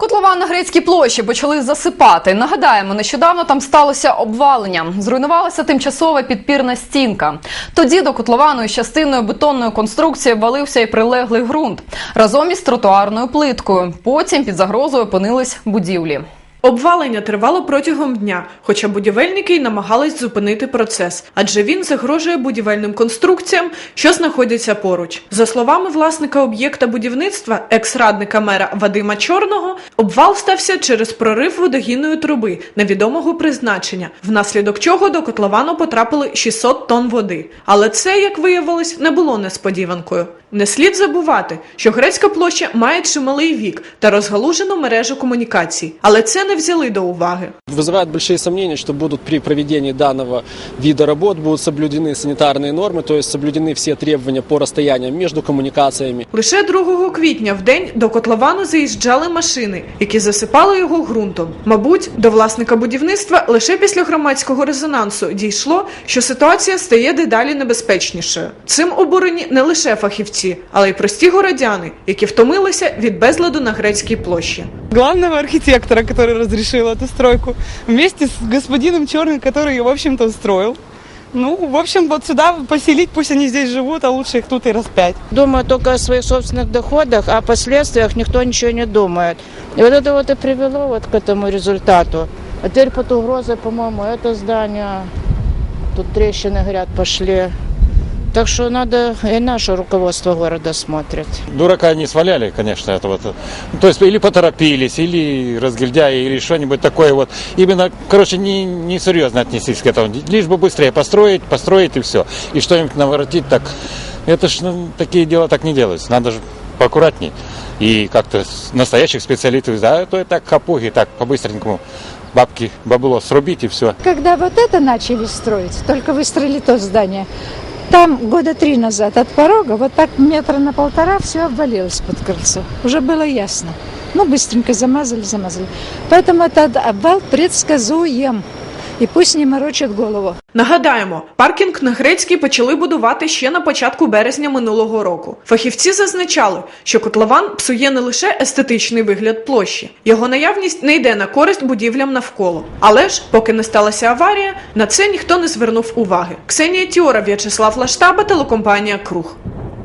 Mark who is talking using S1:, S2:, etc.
S1: Котлован на грецькій площі почали засипати. Нагадаємо, нещодавно там сталося обвалення. Зруйнувалася тимчасова підпірна стінка. Тоді до котловану із частиною бетонної конструкції валився і прилеглий ґрунт разом із тротуарною плиткою. Потім під загрозою опинились будівлі.
S2: Обвалення тривало протягом дня, хоча будівельники й намагались зупинити процес, адже він загрожує будівельним конструкціям, що знаходяться поруч. За словами власника об'єкта будівництва, екс-радника мера Вадима Чорного, обвал стався через прорив водогінної труби невідомого призначення, внаслідок чого до котловану потрапили 600 тонн води. Але це, як виявилось, не було несподіванкою. Не слід забувати, що грецька площа має чималий вік та розгалужену мережу комунікацій, але це не взяли до уваги.
S3: Вызывает большие сомнения, что будут при проведении данного вида работ будут соблюдены санитарные нормы, то есть соблюдены все требования по расстояниям между коммуникациями.
S2: Лише 2 квітня в день до котловану заїжджали машини, які засипали його ґрунтом. Мабуть, до власника будівництва лише після громадського резонансу дійшло, що ситуація стає дедалі небезпечнішою. Цим обурені не лише фахівці, але й прості городяни, які втомилися від безладу на грецькій площі.
S4: главного архитектора, который разрешил эту стройку, вместе с господином Черным, который ее, в общем-то, устроил. Ну, в общем, вот сюда поселить, пусть они здесь живут, а лучше их тут и распять.
S5: Думают только о своих собственных доходах, а о последствиях никто ничего не думает. И вот это вот и привело вот к этому результату. А теперь под угрозой, по-моему, это здание, тут трещины, говорят, пошли. Так что надо, и наше руководство города смотрит.
S6: дурака не сваляли, конечно, это вот. То есть или поторопились, или разгильдяи, или что-нибудь такое вот. Именно, короче, не, не серьезно отнеслись к этому. Лишь бы быстрее построить, построить и все. И что-нибудь наворотить так. Это ж ну, такие дела так не делаются. Надо же поаккуратней. И как-то настоящих специалистов, да, то и так хапуги, так по-быстренькому бабки, бабло срубить и все.
S7: Когда вот это начали строить, только выстроили то здание, там года три назад от порога вот так метра на полтора все обвалилось под крыльцо. Уже было ясно. Ну, быстренько замазали, замазали. Поэтому этот обвал предсказуем. И пусть не морочит голову.
S2: Нагадаємо, паркінг на грецькій почали будувати ще на початку березня минулого року. Фахівці зазначали, що котлован псує не лише естетичний вигляд площі, його наявність не йде на користь будівлям навколо. Але ж, поки не сталася аварія, на це ніхто не звернув уваги. Ксенія Тіора, В'ячеслав Лаштаба, телекомпанія Круг.